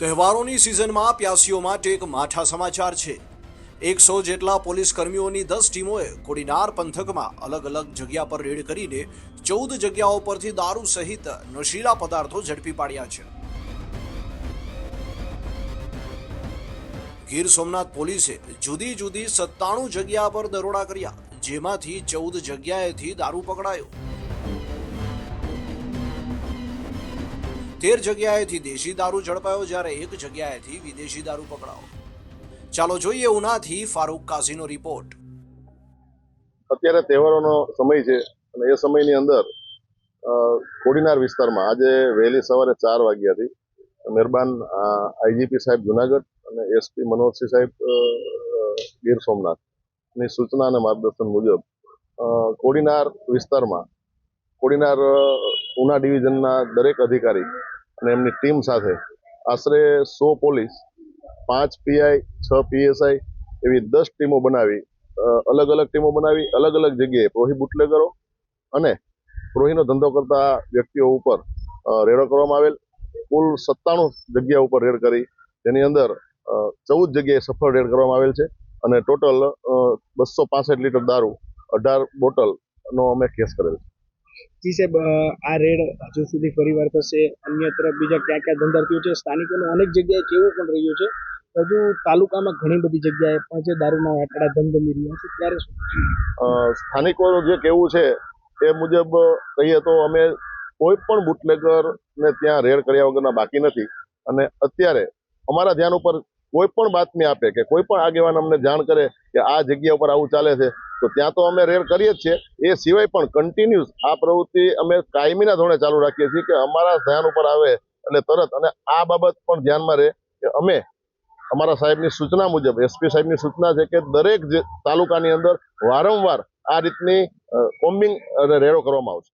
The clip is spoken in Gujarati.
તહેવારોની સિઝનમાં પ્યાસીઓ માટે એક માઠા સમાચાર છે. એકસો જેટલા પોલીસ કર્મીઓની દસ ટીમોએ કોડીનાર પંથકમાં અલગ અલગ જગ્યા પર રેડ કરીને ચૌદ જગ્યાઓ પરથી દારૂ સહિત નશીલા પદાર્થો ઝડપી પાડ્યા છે. ગીર સોમનાથ પોલીસે જુદી જુદી સત્તાણું જગ્યા પર દરોડા કર્યા, જેમાંથી ચૌદ જગ્યાએથી દારૂ પકડાયો. તેર જગ્યાએથી દેશી દારૂ ઝડપાયો જ્યારે એક જગ્યાએથી વિદેશી દારૂ પકડાયો. ચાલો જોઈએ ઉનાથી ફારૂક કાઝીનો રિપોર્ટ. અત્યારે તહેવારોનો સમય છે અને એ સમયની અંદર કોડીનાર વિસ્તારમાં આજે વહેલી સવારે ચાર વાગ્યાથી મહેરબાન આઈજીપી સાહેબ જુનાગઢ અને એસપી મનોહરસિંહ સાહેબ ગીર સોમનાથની સૂચના અને માર્ગદર્શન મુજબ કોડીનાર વિસ્તારમાં, કોડીનાર ઉના ડિવિઝનના દરેક અધિકારી અને એમની ટીમ સાથે આશરે સો પોલીસ, પાંચ પીઆઈ, છ પીએસઆઈ એવી દસ ટીમો બનાવી અલગ અલગ ટીમો બનાવી, અલગ અલગ જગ્યાએ પ્રોહી બુટલેગરો અને પ્રોહીનો ધંધો કરતા વ્યક્તિઓ ઉપર રેડો કરવામાં આવેલ. કુલ સત્તાણું જગ્યા ઉપર રેડ કરી, જેની અંદર ચૌદ જગ્યાએ સફળ રેડ કરવામાં આવેલ છે અને ટોટલ બસો પાસઠ લીટર દારૂ, અઢાર બોટલનો અમે કેસ કરેલ છે. જી આ રેડ હજુ સુધી ફરીવાર થશે. અન્ય તરફ બીજા ક્યાં ક્યાં ધંધાર્થીઓ છે? સ્થાનિકોનું અનેક જગ્યાએ કેવું પણ રહ્યું છે. હજુ તાલુકામાં ઘણી બધી જગ્યાએ પણ જે દારૂના વાટડા ધમધમી રહ્યા છે, ત્યારે શું? સ્થાનિકોનું જે કેવું છે, એ મુજબ કહીએ તો અમે કોઈ પણ બુટલેગર ને ત્યાં રેડ કર્યા વગરના બાકી નથી. અને અત્યારે અમારા ધ્યાન ઉપર કોઈ પણ બાતમી આપે કે કોઈ પણ આગેવાન અમને જાણ કરે કે આ જગ્યા ઉપર આવું ચાલે છે, તો ત્યાં તો અમે રેડ કરીએ જ છીએ. એ સિવાય પણ કન્ટિન્યુઅસ આ પ્રવૃત્તિ અમે કાયમીના ધોરણે ચાલુ રાખીએ છીએ કે અમારા ધ્યાન ઉપર આવે એટલે તરત અને આ બાબત પણ ધ્યાનમાં રહે કે અમે અમારા સાહેબની સૂચના મુજબ એસપી સાહેબની સૂચના છે કે દરેક તાલુકાની અંદર વારંવાર આ રીતની કોમ્બિંગ અને રેડો કરવામાં આવશે.